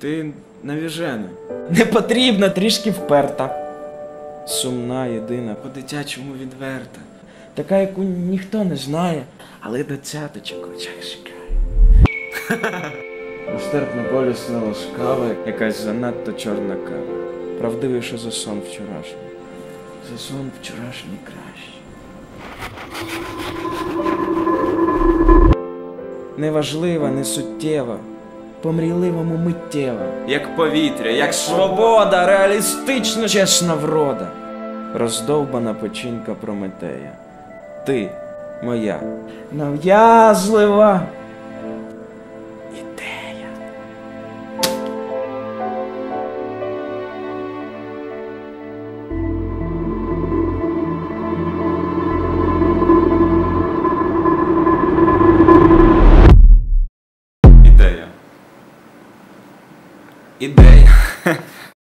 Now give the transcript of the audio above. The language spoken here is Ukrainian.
Ти навіжена. Не потрібна, трішки вперта. Сумна, єдина, по-дитячому відверта. Така, яку ніхто не знає, але до цяточок в очах шукає. Нестерпно болісна ласкава, якась занадто чорна кава. Правдивіше за сон вчорашній. За сон вчорашній краще. Неважлива, не суттєва, по-мрійливому миттєва, як повітря, як свобода, реалістично чесна врода, роздовбана печінка Прометея. Ти моя нав'язлива ідея. Ідея. Ідея.